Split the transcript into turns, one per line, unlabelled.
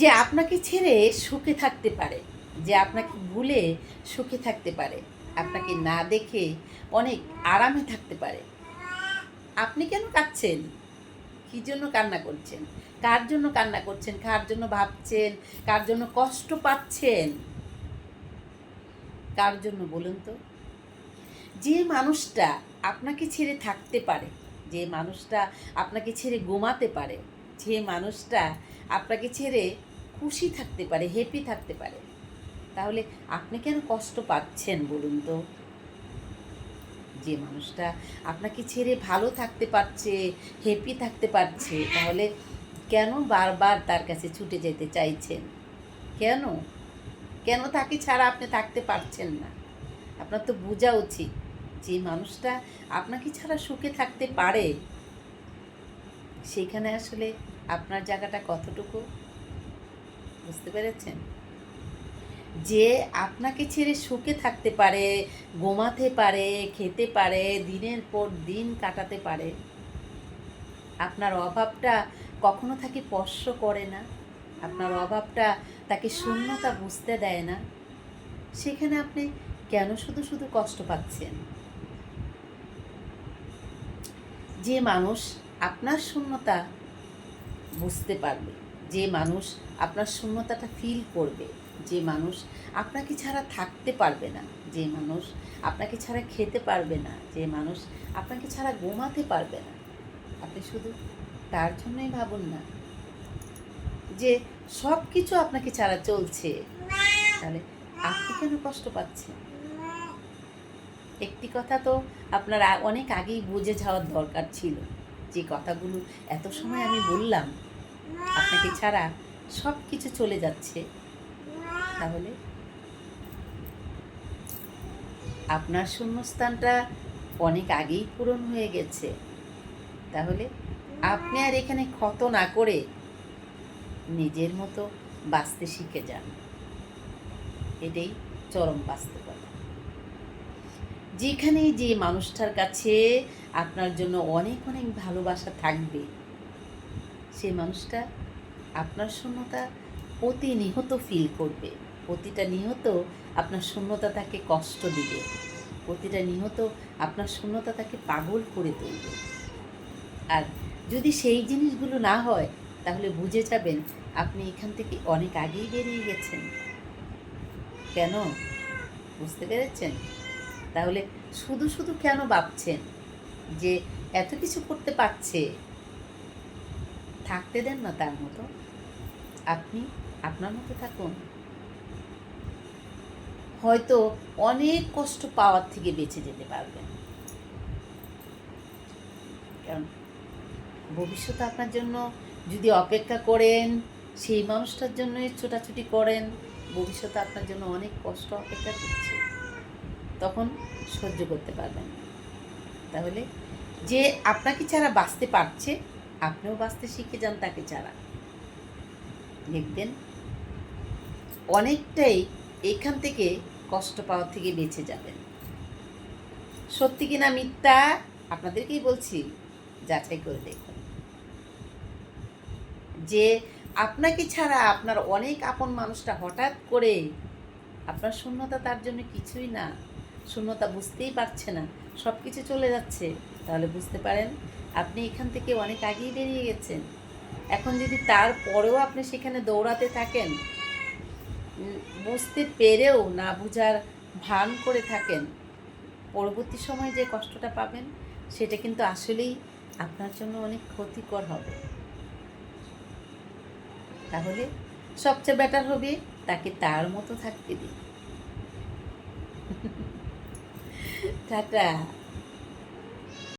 যে আপনাকে ছেড়ে সুখে থাকতে পারে, যে আপনাকে ভুলে সুখে থাকতে পারে, আপনাকে না দেখে অনেক আরামে থাকতে পারে। আপনি কেন কাঁদছেন? কী জন্য কান্না করছেন? কার জন্য কান্না করছেন? কার জন্য ভাবছেন? কার জন্য কষ্ট পাচ্ছেন? কার জন্য বলুন তো? যে মানুষটা আপনাকে ছেড়ে থাকতে পারে, যে মানুষটা আপনাকে ছেড়ে ঘুমাতে পারে, যে মানুষটা আপনাকে ছেড়ে খুশি থাকতে পারে হ্যাপি থাকতে পারে। তাহলে আপনি কেন কষ্ট পাচ্ছেন বলুন তো? যে মানুষটা আপনাকে ছেড়ে ভালো থাকতে পারছে হ্যাপি থাকতে পারছে, তাহলে কেন বারবার তার কাছে ছুটে যেতে চাইছেন? কেন? কেন তাকে ছাড়া আপনি থাকতে পারছেন না? আপনার তো বোঝা উচিত যে মানুষটা আপনাকে ছাড়া সুখে থাকতে পারে। সেখানে আসলে আপনার জায়গাটা কতটুকু? বুঝতে পেরেছেন? যে আপনাকে ছেড়ে সুখে থাকতে পারে, ঘুমাতে পারে, খেতে পারে, দিনের পর দিন কাটাতে পারে, আপনার অভাবটা কখনো তাকে স্পর্শ করে না? আপনার অভাবটা তাকে শূন্যতা বুঝতে দেয় না? সেখানে আপনি কেন শুধু শুধু কষ্ট পাচ্ছেন? যে মানুষ আপনার শূন্যতা বুঝতে পারবে, যে মানুষ আপনার শূন্যতাটা ফিল করবে। যে মানুষ আপনাকে ছাড়া থাকতে পারবে না। যে মানুষ আপনাকে ছাড়া খেতে পারবে না। যে মানুষ আপনাকে ছাড়া ঘুমাতে পারবে না। আপনি শুধু তার জন্যই ভাবুন না যে সব কিছু আপনাকে ছাড়া চলছে। তাহলে আপনি কেন কষ্ট পাচ্ছেন? একটি কথা তো আপনার অনেক আগেই বুঝে যাওয়ার দরকার ছিল। যে কথাগুলো এত সময় আমি বললাম, আপনাকে ছাড়া সব কিছু চলে যাচ্ছে। তাহলে? আপনার শূন্যস্থানটা অনেক আগেই পূরণ হয়ে গেছে। তাহলে? আপনি আর এখানে ক্ষত না করে নিজের মতো বাঁচতে শিখে যান। এটাই চরম বাস্তবতা। যেখানে যে মানুষটার কাছে আপনার জন্য অনেক অনেক ভালোবাসা থাকবে, সে মানুষটা আপনার শূন্যতা প্রতিনিহত ফিল করবে। প্রতিটা নিহত আপনার শূন্যতা তাকে কষ্ট দিবে। প্রতিটা নিহত আপনার শূন্যতা তাকে পাগল করে তুলবে। আর যদি সেই জিনিসগুলো না হয়, তাহলে বুঝে যাবেন আপনি এখান থেকে অনেক আগেই বেরিয়ে গেছেন। কেন? বুঝতে পেরেছেন? তাহলে শুধু শুধু কেন ভাবছেন যে এত কিছু করতে পারছে? থাকতে দেন না তার মতো। আপনি আপনার মতো থাকুন। হয়তো অনেক কষ্ট পাওয়ার থেকে বেঁচে যেতে পারবেন। কারণ ভবিষ্যতে আপনার জন্য যদি অপেক্ষা করেন, সেই মানুষটার জন্যই ছোটাছুটি করেন ভবিষ্যতে আপনার জন্য অনেক কষ্ট অপেক্ষা করছে, তখন সহ্য করতে পারবেন তাহলে যে আপনাকে ছাড়া বাঁচতে পারছে আপনিও বাঁচতে শিখে যান তাকে ছাড়া দেখবেন, অনেকটাই এখান থেকে কষ্ট পাওয়ার থেকে বেঁচে যাবেন। সত্যি কিনা মিথ্যা? আপনাদেরকেই বলছি, যাচাই করে দেখুন। যে আপনাকে ছাড়া আপনার অনেক আপন মানুষটা হঠাৎ করে আপনার শূন্যতা তার জন্য কিছুই না। শূন্যতা বুঝতেই পারছে না। সব কিছু চলে যাচ্ছে। তাহলে বুঝতে পারেন, আপনি এখান থেকে অনেক আগেই বেরিয়ে গেছেন। এখন যদি তারপরেও আপনি সেখানে দৌড়াতে থাকেন বুঝতে পেরেও না বুঝার ভান করে থাকেন, পরবর্তী সময় যে কষ্টটা পাবেন, সেটা কিন্তু আসলেই আপনার জন্য অনেক ক্ষতিকর হবে। তাহলে সবচেয়ে বেটার হবে তাকে তার মতো থাকতে দিন। 对